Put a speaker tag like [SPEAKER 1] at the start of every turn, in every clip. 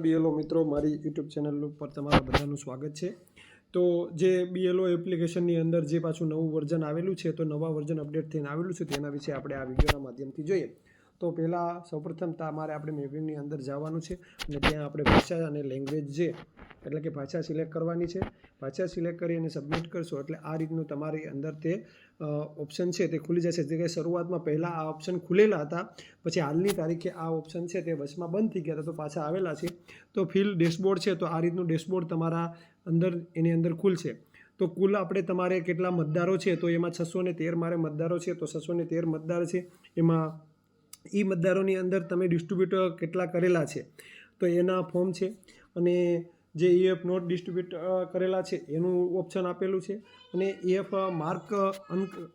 [SPEAKER 1] BLO મિત્રો, મારી YouTube channel ઉપર તમારા બધાનું સ્વાગત છે. તો જે બીએલઓ એપ્લિકેશનની અંદર જે પાછું નવું વર્ઝન આવેલું છે, તો નવા વર્ઝન અપડેટ થઈને આવેલું છે તેના વિશે આપણે આ વિડીયોના માધ્યમથી જોઈએ. તો પહેલાં સૌપ્રથમ તમારે આપણે મેપિંગની અંદર જવાનું છે અને ત્યાં આપણે ભાષા અને લેંગ્વેજ જે, એટલે કે ભાષા સિલેક્ટ કરવાની છે. ભાષા સિલેક્ટ કરી અને સબમિટ કરશો એટલે આ રીતનું તમારી અંદર તે ઓપ્શન છે તે ખુલી જશે. જે કે શરૂઆતમાં પહેલાં આ ઓપ્શન ખુલેલા હતા, પછી હાલની તારીખે આ ઓપ્શન છે તે વચમાં બંધ થઈ ગયા હતા, તો પાછા આવેલા છે. તો ફિલ ડેશબોર્ડ છે, તો આ રીતનું ડેશબોર્ડ તમારા અંદર, એની અંદર ખુલશે. તો કુલ આપણે તમારે કેટલા મતદારો છે, તો એમાં છસો ને તેર મારે મતદારો છે, તો છસો તેર મતદાર છે. એમાં એ મતદારોની અંદર તમે ડિસ્ટ્રીબ્યુટર કેટલા કરેલા છે? તો એના ફોર્મ છે અને જે ઈએફ નોટ ડિસ્ટ્રીબ્યુટ કરેલા છે, એનું ઓપ્શન આપેલું છે. અને એફ માર્ક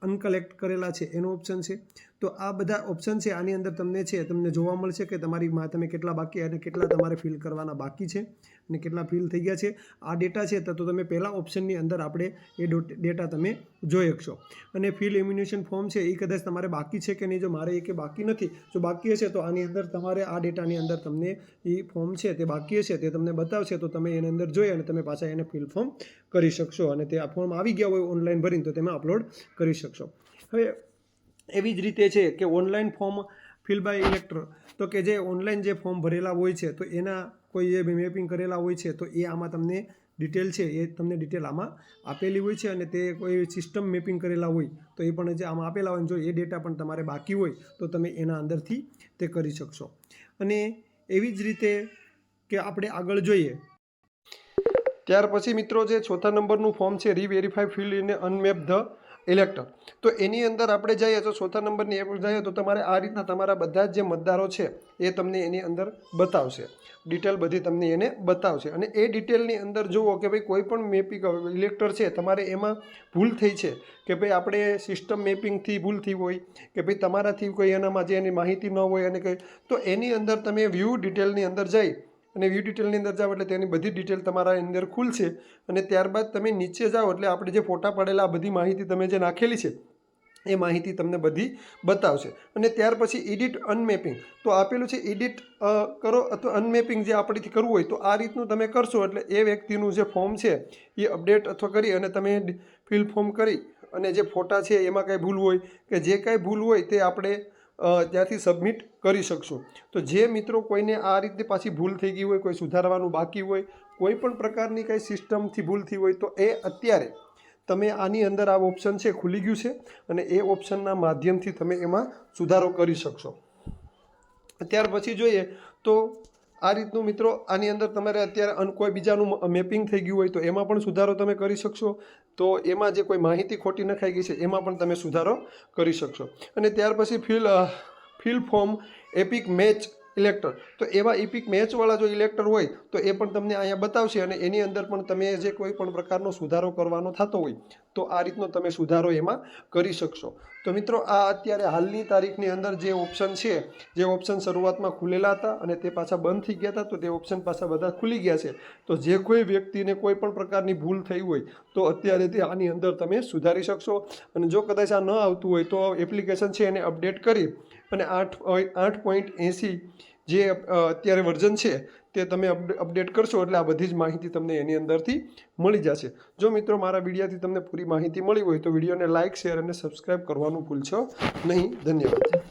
[SPEAKER 1] અનકલેક્ટ કરેલા છે, એનું ઓપ્શન છે. તો આ બધા ઓપ્શન છે, આની અંદર તમને છે, તમને જોવા મળશે કે તમારી માં, તમે કેટલા બાકી અને કેટલા તમારે ફિલ કરવાના બાકી છે અને કેટલા ફિલ થઈ ગયા છે. આ ડેટા છે, તો તમે પહેલાં ઓપ્શનની અંદર આપણે એ ડેટા તમે જોઈ શકશો. અને ફિલ ઇમ્યુનેશન ફોર્મ છે, એ કદાચ તમારે બાકી છે કે નહીં, જો મારે એ કે બાકી નથી, જો બાકી હશે તો આની અંદર તમારે આ ડેટાની અંદર તમને એ ફોર્મ છે, તે બાકી હશે, તે તમને બતાવશે, તો તમે એની અંદર જોઈ અને તમે પાછા એને ફિલ ફોર્મ કરી શકશો અને તે આ ફોર્મ આવી ગયા હોય ઓનલાઈન ભરીને તો તમે અપલોડ કરી શકશો. હવે એવી જ રીતે છે કે online form fill by elector તો કે જે ઓનલાઈન જે ફોર્મ ભરેલા હોય છે, તો એના કોઈ એ મેપિંગ કરેલા હોય છે, તો એ આમાં તમને ડિટેલ છે, એ તમને ડિટેલ આમાં આપેલી હોય છે, અને તે કોઈ સિસ્ટમ મેપિંગ કરેલા હોય, તો એ પણ જે આમાં આપેલા હોય, જો એ ડેટા પણ તમારે બાકી હોય, તો તમે એના અંદરથી તે કરી શકશો. અને એવી જ રીતે કે આપણે આગળ જોઈએ ત્યાર પછી મિત્રો જે ચોથા નંબરનું ફોર્મ છે reverify field in unmap the elector તો એની અંદર આપણે જઈએ, તો ચોથા નંબરની એપ જઈએ, તો તમારે આ રીતના તમારા બધા જ જે મતદારો છે, એ તમને એની અંદર બતાવશે. ડિટેલ બધી તમને એને બતાવશે. અને એ ડિટેલની અંદર જુઓ કે ભાઈ કોઈ પણ મેપિંગ ઇલેક્ટર છે, તમારે એમાં ભૂલ થઈ છે, કે ભાઈ આપણે સિસ્ટમ મેપિંગથી ભૂલ થઈ હોય, કે ભાઈ તમારાથી કોઈ એનામાં જે એની માહિતી ન હોય અને કંઈ, તો એની અંદર તમે વ્યૂ ડિટેલની અંદર જઈ અને વ્યૂ ડિટેલની અંદર જાઓ એટલે તેની બધી ડિટેલ તમારા અંદર ખુલશે. અને ત્યારબાદ તમે નીચે જાઓ એટલે આપણે જે ફોટા પાડેલા, આ બધી માહિતી તમે જે નાખેલી છે, એ માહિતી તમને બધી બતાવશે. અને ત્યાર પછી એડિટ અનમેપિંગ તો આપેલું છે એડિટ કરો અથવા અનમેપિંગ જે આપણેથી કરવું હોય તો આ રીતનું તમે કરશો એટલે એ વ્યક્તિનું જે ફોર્મ છે એ અપડેટ અથવા કરી અને તમે ફિલ ફોર્મ કરી અને જે ફોટા છે એમાં કાંઈ ભૂલ હોય કે જે કાંઈ ભૂલ હોય તે આપણે ત્યાંથી સબમિટ કરી શકશો. તો જે મિત્રો કોઈને આ રીતે પાછી ભૂલ થઈ ગઈ હોય, કોઈ સુધારવાનું બાકી હોય, કોઈ પણ પ્રકારની કંઈ સિસ્ટમથી ભૂલ થઈ હોય, તો એ અત્યારે તમે આની અંદર આ ઓપ્શન છે ખુલી ગયું છે અને એ ઓપ્શનના માધ્યમથી તમે એમાં સુધારો કરી શકશો. ત્યાર પછી જોઈએ તો આ રીતનું મિત્રો, આની અંદર તમારે અત્યારે કોઈ બીજાનું મેપિંગ થઈ ગયું હોય તો એમાં પણ સુધારો તમે કરી શકશો. તો એમાં જે કોઈ માહિતી ખોટી નખાઈ ગઈ છે, એમાં પણ તમે સુધારો કરી શકશો. અને ત્યાર પછી fill fill form EPIC match elector. તો એવા ઇપિક મેચવાળા જો ઇલેક્ટર હોય, તો એ પણ તમને અહીંયા બતાવશે અને એની અંદર પણ તમે જે કોઈ પણ પ્રકારનો સુધારો કરવાનો થતો હોય તો આ રીતનો તમે સુધારો એમાં કરી શકશો. તો મિત્રો, આ અત્યારે હાલની તારીખની અંદર જે ઓપ્શન છે, જે ઓપ્શન શરૂઆતમાં ખુલેલા હતા અને તે પાછા બંધ થઈ ગયા હતા, તો તે ઓપ્શન પાછા બધા ખુલી ગયા છે. તો જે કોઈ વ્યક્તિને કોઈ પણ પ્રકારની ભૂલ થઈ હોય, તો અત્યારે તે આની અંદર તમે સુધારી શકશો. અને જો કદાચ આ ન આવતું હોય, તો એપ્લિકેશન છે એને અપડેટ કરી અને આઠ આઠ પોઈન્ટ એંસી જે અત્યારે વર્ઝન છે, તે તમે અપડેટ કરશો એટલે આ બધી જ માહિતી તમને એની અંદરથી મળી જશે. જો મિત્રો મારા વિડીયાથી તમને પૂરી માહિતી મળી હોય તો વિડીયોને લાઇક શેર અને સબસ્ક્રાઈબ કરવાનું ભૂલશો નહીં. ધન્યવાદ.